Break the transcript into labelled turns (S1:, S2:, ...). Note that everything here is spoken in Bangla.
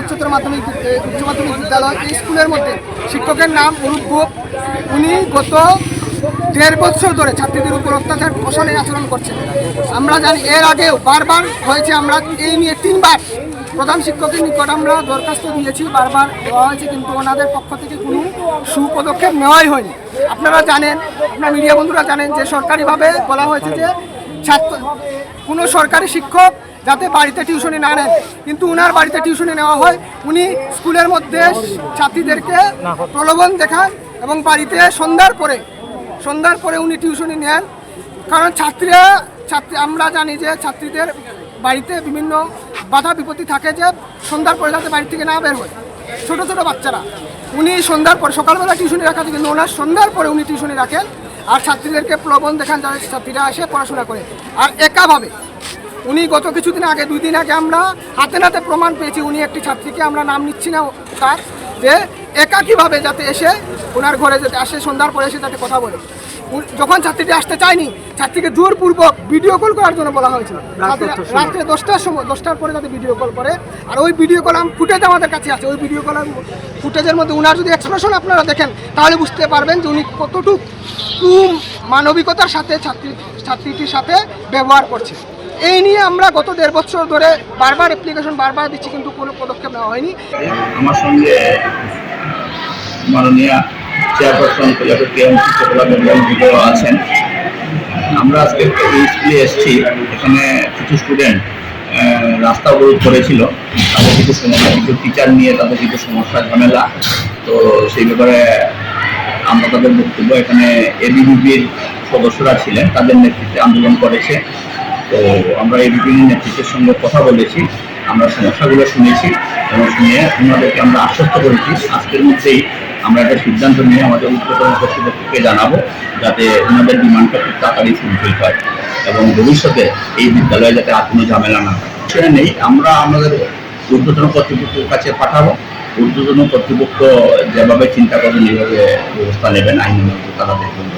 S1: উচ্চতর মাধ্যমিক উচ্চ মাধ্যমিক বিদ্যালয়। এই স্কুলের মধ্যে শিক্ষকের নাম অরূপ উনি গত দেড় বছর ধরে ছাত্রীদের উপর অত্যাচার অশালীন আচরণ করছেন। আমরা জানি এর আগেও বারবার হয়েছে, আমরা এই নিয়ে তিনবার প্রধান শিক্ষকের নিকট আমরা দরখাস্ত দিয়েছি, বারবার দেওয়া হয়েছে, কিন্তু ওনাদের পক্ষ থেকে কোনো সুপদক্ষেপ নেওয়াই হয়নি। আপনারা জানেন, আপনার মিডিয়া বন্ধুরা জানেন যে সরকারিভাবে বলা হয়েছে যে ছাত্র কোনো সরকারি শিক্ষক যাতে বাড়িতে টিউশনি না নেন কিন্তু উনার বাড়িতে টিউশনি নেওয়া হয় উনি স্কুলের মধ্যে ছাত্রীদেরকে প্রলোভন দেখান এবং বাড়িতে সন্ধ্যার পরে সন্ধ্যার পরে উনি টিউশনি নেন। কারণ ছাত্রীরা ছাত্রী আমরা জানি যে ছাত্রীদের বাড়িতে বিভিন্ন বাধা বিপত্তি থাকে যে সন্ধ্যার পরে যাতে বাড়ি থেকে না বের হয়। ছোটো ছোটো বাচ্চারা। উনি সন্ধ্যার পর সকালবেলা টিউশনি রাখা কিন্তু ওনার সন্ধ্যার পরে উনি টিউশনি রাখেন। আর ছাত্রীদেরকে প্রলোভন দেখান যারা ছাত্রীরা আসে পড়াশোনা করে। আর একাভাবে, উনি গত কিছুদিন আগে, দুই দিন আগে আমরা হাতে নাতে প্রমাণ পেয়েছি, উনি একটি ছাত্রীকে আমরা নাম নিচ্ছি না তার। যে একাকীভাবে যাতে এসে ওনার ঘরে যাতে আসে সন্ধ্যার পরে এসে যাতে কথা বলে। যখন ছাত্রীটি আসতে চায়নি ছাত্রীকে জোরপূর্বক ভিডিও কল করার জন্য বলা হয়েছিল। রাত্রে দশটার সময় দশটার পরে যাতে ভিডিও কল করে। আর ওই ভিডিও কল ফুটেজ আমাদের কাছে আছে। ওই ভিডিও কল ফুটেজের মধ্যে ওনার যদি এক্সপ্রেশন আপনারা দেখেন তাহলে বুঝতে পারবেন যে উনি কতটুকু মানবিকতার সাথে ছাত্রী ছাত্রীটির সাথে ব্যবহার করছে। এই নিয়ে আমরা গত দেড় বছর ধরে বারবার অ্যাপ্লিকেশন বারবার দিচ্ছি, কিন্তু কোনো পদক্ষেপ নেওয়া হয়নি।
S2: আমার সঙ্গে মাননীয় আছেন। আমরা আজকে স্কুলে এসেছি। এখানে কিছু স্টুডেন্ট রাস্তা অবরোধ করেছিল। তাদের কিছু সমস্যা, কিছু টিচার নিয়ে তাদের কিছু সমস্যা, ঝামেলা। তো সেই ব্যাপারে আমরা তাদের বক্তব্য এখানে এবিভিপির সদস্যরা ছিলেন, তাদের নেতৃত্বে আন্দোলন করেছে। তো আমরা এই বিভিন্ন নেতৃত্বের সঙ্গে কথা বলেছি, আমরা সমস্যাগুলো শুনেছি এবং শুনে ওনাদেরকে আমরা আশ্বস্ত করেছি। আজকের মধ্যেই আমরা একটা সিদ্ধান্ত নিয়ে আমাদের উচ্চতর কর্তৃপক্ষকে জানাব যাতে ওনাদের ডিমান্ডটা খুব তাড়াতাড়ি ফুলফিল হয় এবং ভবিষ্যতে এই বিদ্যালয়ে যাতে আর কোনো ঝামেলা না হয়। নেই, আমরা আমাদের ঊর্ধ্বতন কর্তৃপক্ষের কাছে পাঠাবো। ঊর্ধ্বতন কর্তৃপক্ষ যেভাবে চিন্তা করবেন, এইভাবে ব্যবস্থা নেবেন আইন তারা দেখবেন।